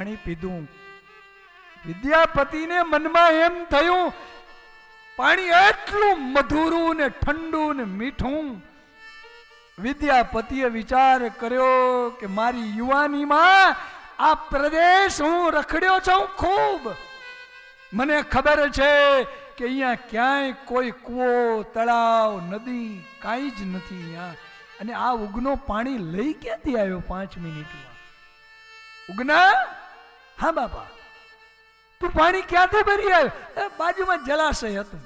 પાણી પીધું. વિદ્યાપતિને મનમાં એમ થયું, પાણી એટલું મધુરું ને ઠંડુ ને મીઠું. વિદ્યાપતિએ વિચાર કર્યો કે મારી યુવાનીમાં આ પ્રદેશ હું રખડ્યો છું ખૂબ. મને ખબર છે કે અહીંયા ક્યાંય કોઈ કૂવો, તળાવ, નદી કાંઈ જ નથી અહીંયા. અને આ ઉગનો પાણી લઈ ક્યાંથી આવ્યો પાંચ મિનિટમાં? ઉગના હા બાપા. તું પાણી ક્યાંથી ભરી આવ્યો? "એ, બાજુમાં જલાશય હતું.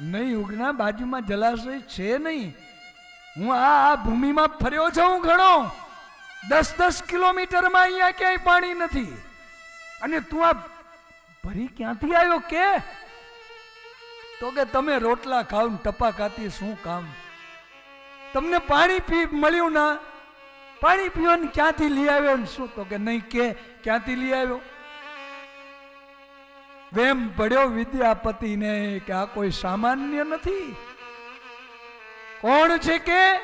નહીં ઉગના બાજુમાં જલાશય છે નહીં. હું આ આ ભૂમિમાં ફર્યો છું ઘણો. દસ દસ કિલોમીટરમાં અહીંયા ક્યાંય પાણી નથી. અને તું આ ભરી ક્યાંથી આવ્યો કે? તો કે તમે રોટલા ખાવ ટપા ખાતી શું કામ? તમને પાણી પી મળ્યું ના? પાણી પીવો ને ક્યાંથી લઈ આવ્યો ને શું? તો કે નહીં કે, ક્યાંથી લઈ આવ્યો? વેમ પડ્યો વિદ્યાપતિને કે આ કોઈ સામાન્ય નથી. કોણ છે કે?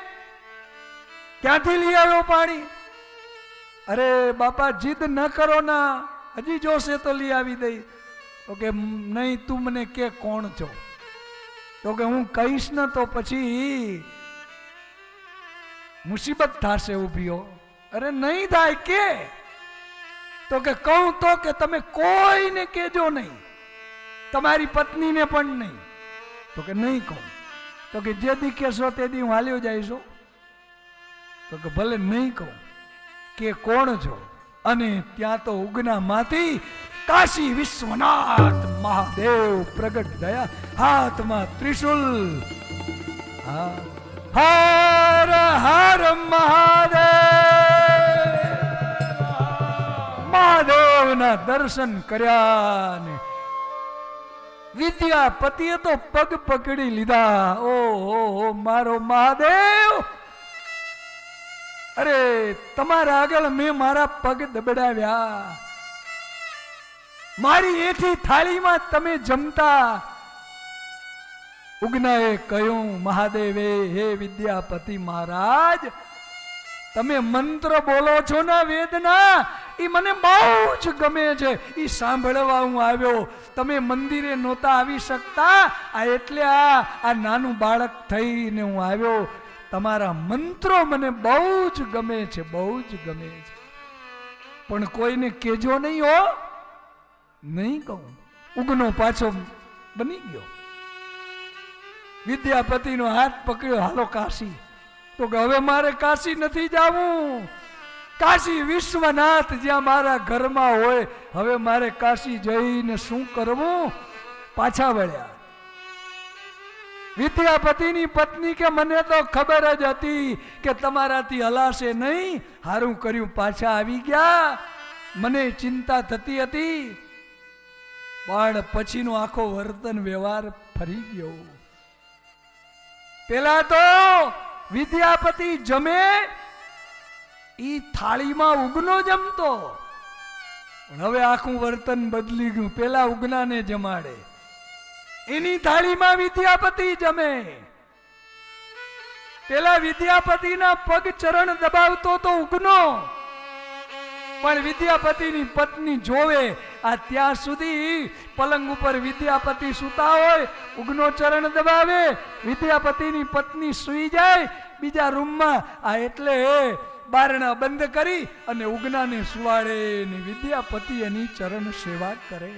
ક્યાંથી લઈ આવ્યો પાણી? અરે બાપા, જીદ ન કરો ના. હજી જોશે તો લઈ આવી દઈ. તો કે નહીં, તું મને કે કોણ છો? તો કે હું કહીશ ને તો પછી મુસીબત થશે ઊભીઓ અરે નહીં થાય કે? તો કે કહું તો કે તમે કોઈને કહેજો નહીં. તમારી પત્નીને પણ નહીં. તો કે નહીં કહું. તો કે જે દી કહેશો તે દી હું હાલ્યો જઈશું તો કે ભલે નહીં કહું. કે કોણ છો? અને ત્યાં તો ઉગનામાંથી કાશી વિશ્વનાથ મહાદેવ પ્રગટ થયા. હાથમાં ત્રિશુલ. હા. હર હર મહાદેવ મહાદેવના દર્શન કર્યા ને વિદ્યાપતિએ તો પગ પકડી લીધા ઓ હો મારો મહાદેવ અરે તમારા આગળ મેં મારા પગ દબડાવ્યા। મારી એથી થાળીમાં તમે જમતા। ઉગનાએ કહ્યું, મહાદેવે, હે વિદ્યાપતિ મહારાજ, તમે મંત્ર બોલો છો ને વેદના? એ મને બહુ જ ગમે છે. એ સાંભળવા હું આવ્યો. તમે મંદિરે નહોતા આવી શકતા? આ એટલે આ આ નાનું બાળક થઈને હું આવ્યો. તમારા મંત્રો મને બહુ જ ગમે છે, બહુ જ ગમે છે. પણ કોઈને કેજો નહીં હો. નહીં કહું. ઉગનો પાછો બની ગયો. વિદ્યાપતિનો હાથ પકડ્યો, હાલો કાશી. તો કે, હવે મારે કાશી નથી જવું. કાશી વિશ્વનાથ જ્યાં મારા ઘરમાં હોય, હવે મારે કાશી જઈને શું કરવું? પાછા વળ્યા. વિદ્યાપતિની પત્ની કે, મને તો ખબર જ હતી કે તમારાથી હલાશે નહીં. હારું કર્યું, પાછા આવી ગયા. મને ચિંતા થતી હતી. પણ પછીનો આખો વર્તન વ્યવહાર ફરી ગયો. પેલા તો વિદ્યાપતિ જમે, ઈ થાળીમાં ઉગનો જમતો. હવે આખું વર્તન બદલી ગયું, પેલા ઉગનાને જમાડે. એની થાળીમાં વિદ્યાપતિ જમે. પેલા વિદ્યાપતિના પગ ચરણ દબાવતો તો ઉગનો. પણ વિદ્યાપતિની પત્ની જોવે આ ત્યાં સુધી પલંગ ઉપર વિદ્યાપતિ સુતા હોય, ઉગનો ચરણ દબાવે, વિદ્યાપતિની પત્ની સૂઈ જાય, બીજા રૂમમાં આ એટલે બારણા બંધ કરી અને ઉગનાને સુવાડે ને વિદ્યાપતિ એની ચરણ સેવા કરે.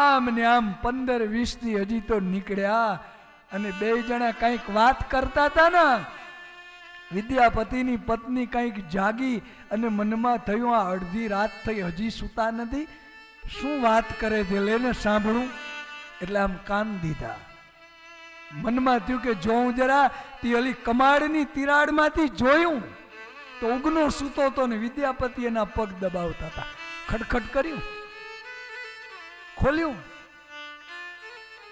આમ ને આમ પંદર વીસથી હજી તો નીકળ્યા અને બે જણા કંઈક વાત કરતા હતા ને, વિદ્યાપતિની પત્ની કંઈક જાગી અને મનમાં થયું, આ અડધી રાત થઈ, હજી સૂતા નથી. શું વાત કરે છે? લેને સાંભળું. એટલે આમ કાન દીધા. મનમાં થયું કે જોઉં જરા તે ઓલી કમાડની તિરાડમાંથી જોયું, તો ઉગનો સૂતો હતો ને વિદ્યાપતિ એના પગ દબાવતા હતા. ખટખટ કર્યું. ખોલ્યું.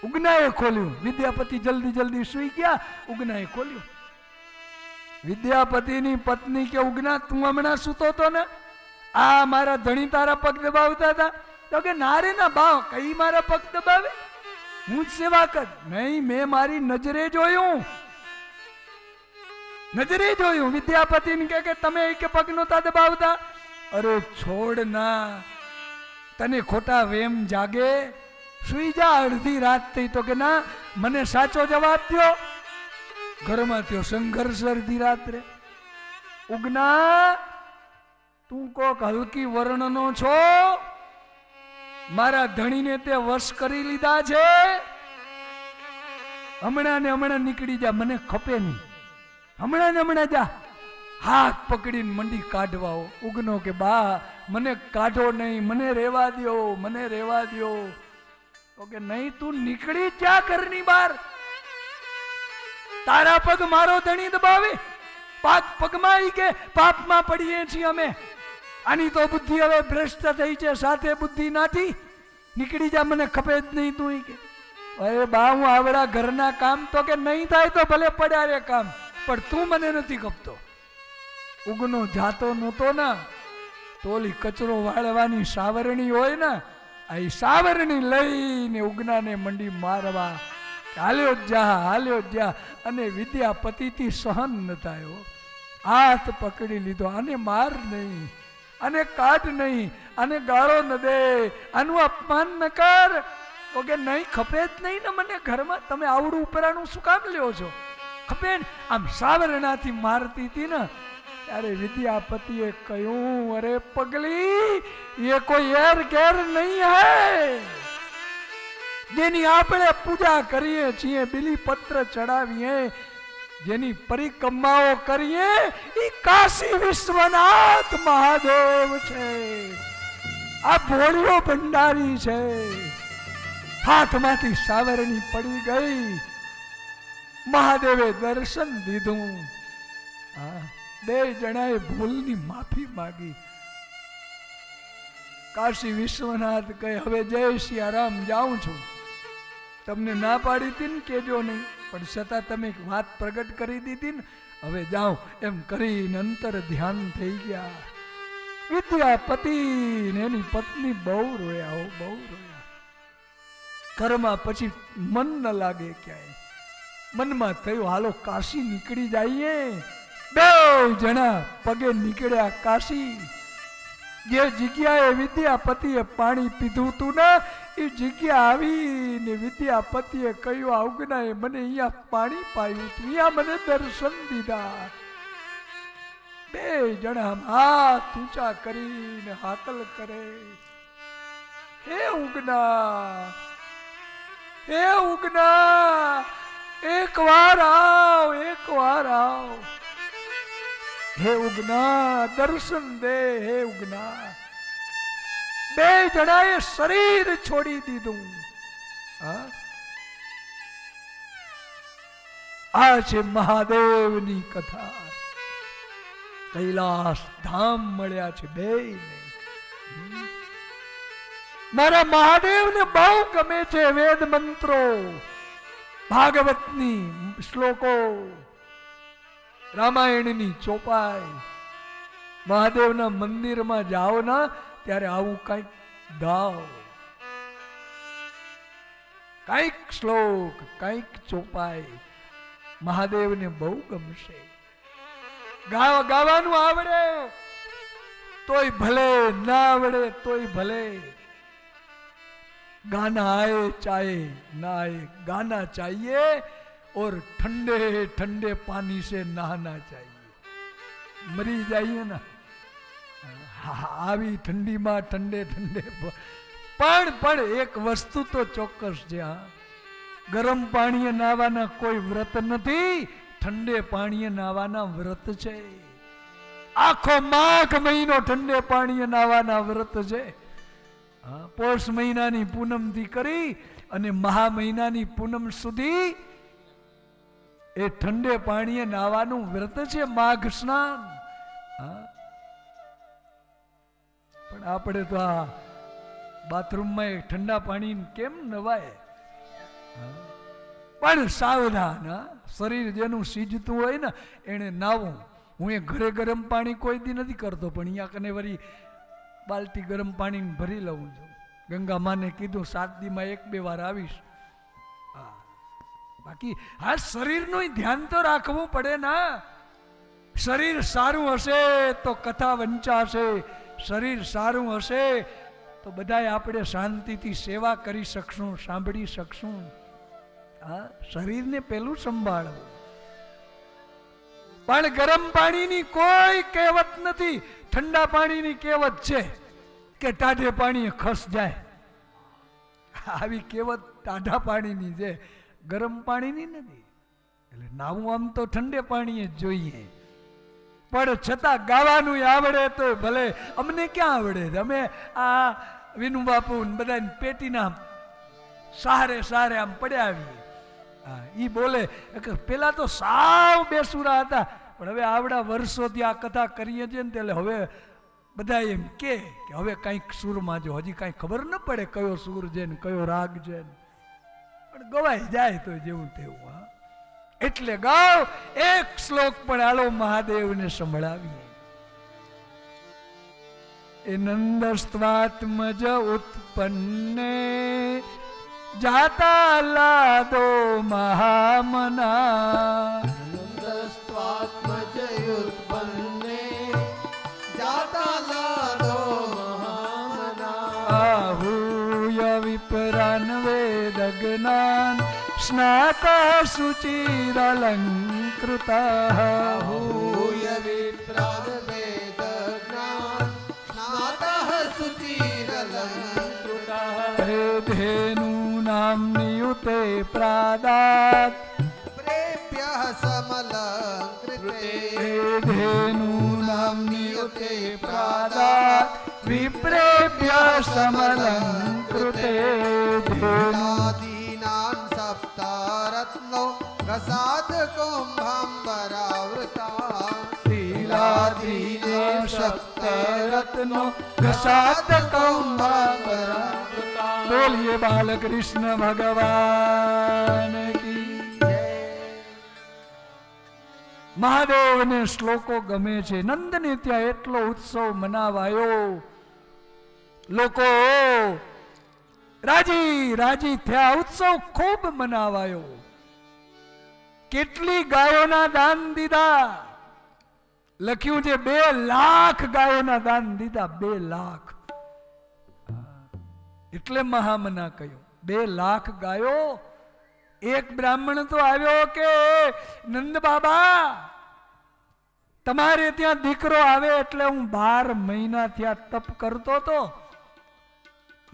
ઉગનાએ ખોલ્યું. વિદ્યાપતિ જલ્દી જલ્દી સુઈ ગયા, ઉગનાએ ખોલ્યું. વિદ્યાપતિની પત્ની કે ઉગના, તું હમણાં સૂતો હતો ને? આ મારા ધણી તારા પગ દબાવતા હતા. તો કે ના ના બા કઈ મારા પગ દબાવે હું સેવા કર. નહીં, મેં મારી નજરે જોયું. નજરે જોયું? વિદ્યાપતિને કે કે, તમે એક પગ નહોતા દબાવતા? અરે, છોડ ના. તને ખોટા વેમ જાગે? સુઈ જા અડધી રાત થઈ તો કે, ના, મને સાચો જવાબ થયો ઘરમાં થયો, સંઘર્ષ અડધી રાત્રે. ઉગના, તું કોક હલકી વર્ણનો છો. મારા ધણીને તે વશ કરી લીધા છે. હમણાં ને હમણાં નીકળી જા, મને ખપે નહીં. હમણાં ને હમણાં જા. હાથ પકડીને મંડી કાઢવાઓ ઉગનો કે, બા, મને કાઢો નહીં, મને રેવા દ્યો, મને રેવા દ્યો. તો કે, નહીં, તું નીકળી જા ઘરની બહાર. તારા પગ મારો ધણી દબાવે. પાક પગમાં કે, પાપમાં પડીએ છીએ અમે. આની તો બુદ્ધિ હવે ભ્રષ્ટ થઈ છે, સાથે બુદ્ધિ નાથી. નીકળી જા, મને ખપે જ નહીં તું કે. અરે બા, હું આવડા ઘરના કામ તો કે નહીં થાય તો ભલે પડ્યા રે કામ, પણ તું મને નથી ખપતો. ઉગનો જાતો નહોતો ને, તોલી કચરો વાળવાની સાવરણી હોય ને, આ સાવરણી લઈને ઉગનાને મંડી મારવા. હાલ્યો જ હાલ્યો જા અને વિદ્યાપતિથી સહન ન થયો હાથ પકડી લીધો, આને માર નહીં. આને કાઢ નહીં, અને ગાળો ન દે. આનું અપમાન ન કર. તો કે નહીં, ખપે જ નહીં ને મને ઘરમાં. તમે આવડું ઉપરાનું શું કામ લ્યો છો? ખપે આમ સાવરણાથી મારતી હતી ને, ત્યારે વિદ્યાપતિએ કહ્યું, અરે પગલી, એ કોઈ એર ઘેર નહીં હે. જેની આપણે પૂજા કરીએ છીએ બિલી પત્ર ચડાવીએ જેની પરિક્રમાઓ કરીએ એ કાશી વિશ્વનાથ મહાદેવ છે. આ ભોળિયો ભંડારી છે. હાથમાંથી સાવરણી પડી ગઈ. મહાદેવે દર્શન દીધું. હા બે જણાએ ભૂલની માફી માગી. કાશી વિશ્વનાથ કહે, હવે જય સિયારામ, જાઉં છું. તમને ના પાડી હતી ને કેજો નહીં. પણ છતાં તમે વાત પ્રગટ કરી દીધી ને, હવે જાઓ એમ કરીને અંતર ધ્યાન થઈ ગયા. વિદ્યાપતિ ને એની પત્ની બહુ રોયા, હો, બહુ રોયા. ઘરમાં પછી મન ન લાગે ક્યાંય. મનમાં થયું, હાલો, કાશી નીકળી જઈએ. બે જણા પગે નીકળ્યા કાશી. જે જગ્યાએ વિદ્યાપતિએ પાણી પીધું તું ને એ જગ્યા આવીને વિદ્યાપતિએ કહ્યું ઉગનાએ મને અહીંયા પાણી પાયું અહીંયા મને દર્શન દીધા. બે જણા હાથ ઊંચા કરીને હાકલ કરે. હે ઉગના હે ઉગના, એક વાર આવ, એક વાર આવ. હે ઉગના, દર્શન દે, હે ઉગના. બે જણાએ શરીર છોડી દીધું. આ છે મહાદેવની કથા. કૈલાસ ધામ મળ્યા છે બે મારા મહાદેવને બહુ ગમે છે વેદ મંત્રો, ભાગવતની શ્લોકો, રામાયણની ચોપાઈ. મહાદેવના મંદિરમાં જાઓ ના ત્યારે આવું કંઈક ગાઓ કંઈક શ્લોક કંઈક ચોપાઈ મહાદેવને બહુ ગમશે ગાવા ગાવાનું આવડે તોય ભલે ના આવડે તોય ભલે गाना आए चाहे ना आए गाना चाहिए और ठंडे ठंडे पानी से नहाना चाहिए मरी जाइए ना હા, આવી ઠંડીમાં ઠંડે ઠંડે પણ પણ એક વસ્તુ તો ચોક્કસ છે ગરમ પાણીએ નાવાના કોઈ વ્રત નથી, ઠંડે પાણીએ નાવાના વ્રત છે. આખો માઘ મહિનો ઠંડે પાણીએ નાવાના વ્રત છે. પોષ મહિનાની પૂનમથી કરી અને મહા મહિનાની પૂનમ સુધી એ ઠંડે પાણીએ નાવાનું વ્રત છે, માઘ સ્નાન. પણ આપણે તો આ બાથરૂમમાં ઠંડા પાણી કેમ નવાય? પણ સાવધાન શરીર જેનું સીજતું હોય ને, એને નાવું. હું એ ઘરે ગરમ પાણી કોઈ દી નથી કરતો, પણ અહીંયા કને વળી બાલટી ગરમ પાણી ભરી લઉં છું. ગંગા માને કીધું, સાત દીમાં એક બે વાર આવીશ. હા. બાકી હા શરીરનું ધ્યાન તો રાખવું પડે ના શરીર સારું હશે તો કથા વંચાશે. શરીર સારું હશે તો બધાય આપણે શાંતિથી સેવા કરી શકશું, સાંભળી શકશું. હા, શરીરને પેલું સંભાળવું. પણ ગરમ પાણીની કોઈ કહેવત નથી. ઠંડા પાણીની કહેવત છે કે ટાઢે પાણી ખસ જાય. આવી કહેવત ટાઢા પાણીની છે. ગરમ પાણીની નથી. એટલે નાવું આમ તો ઠંડે પાણીએ જ જોઈએ. પણ છતાં ગાવાનું આવડે તો ભલે. અમને ક્યાં આવડે? અમે આ વિનુ બાપુ ને બધા પેટીના સારે સારે આમ પડ્યા આવીએ. હા એ બોલે પેલા તો સાવ બેસુરા હતા, પણ હવે આવડા વર્ષોથી આ કથા કરીએ છીએ ને એટલે હવે બધા એમ કે હવે કાંઈક સૂરમાં જો, હજી કાંઈ ખબર ન પડે કયો સૂર છે ને કયો રાગ છે ને. પણ ગવાઈ જાય તો જેવું તેવું, હા. એટલે ગાઓ એક શ્લોક પણ આલો મહાદેવને સંભળાવી એ નંદસ્વાત્મજ ઉત્પન્ને જાતા લાદો મહામના. નંદસ્વાત્મજ ઉત્પન્ને જાતા લાદો મહામના. આહુય વિપરાન વેદ જ્ઞાન कृष्णकशुचिरलङ्कृतः भूय हे धेनूनां नियुते प्रादात् प्रेभ्यः समलङ्कृते हे धेनूनां नियुते प्रादात् विप्रेभ्यः समलङ्कृते धेनादि પ્રસાદ કુંભાંબરાવૃતા બોલીએ બાલકૃષ્ણ ભગવાન મહાદેવને શ્લોકો ગમે છે નંદને ત્યાં એટલો ઉત્સવ મનાવાયો। લોકો, રાજી રાજી થયા ઉત્સવ ખૂબ મનાવાયો. કેટલી ગાયોના દાન દીધા? લખ્યું છે, બે લાખ ગાયોના દાન દીધા, બે લાખ. એટલે મહામના કહ્યું, બે લાખ ગાયો? એક બ્રાહ્મણ તો આવ્યો કે નંદ બાબા? તમારે ત્યાં દીકરો આવે એટલે હું બાર મહિના ત્યાં તપ કરતો તો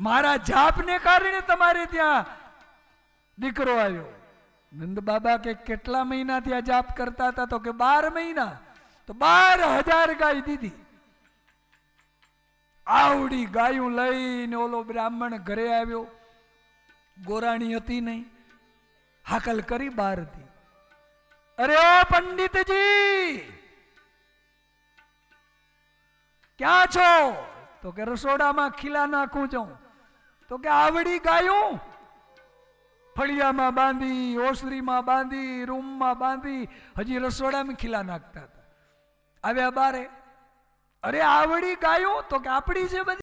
મારા જાપને કારણે તમારે ત્યાં દીકરો આવ્યો. નંદ બાબા કે કેટલા મહિના આ જાપ કરતા હતા? તો કે બાર મહિના. તો બાર હજાર ગાય દીધી. આવડી ગાયું લઈને ઓલો બ્રાહ્મણ ઘરે આવ્યો. ગોરાણી હતી નહીં. હાકલ કરી બાર હતી અરે પંડિતજી! ક્યાં છો? તો કે રસોડામાં ખીલા નાખું છું. તો કે આવડી ગાયું? ફળિયામાં બાંધી, ઓસરીમાં બાંધી, રૂમમાં બાંધી, હજી રસોડામાં ખીલા નાખતા હતા. આવ્યા બારે, અરે, આવડી ગાયો તો કે આપણી છે બધી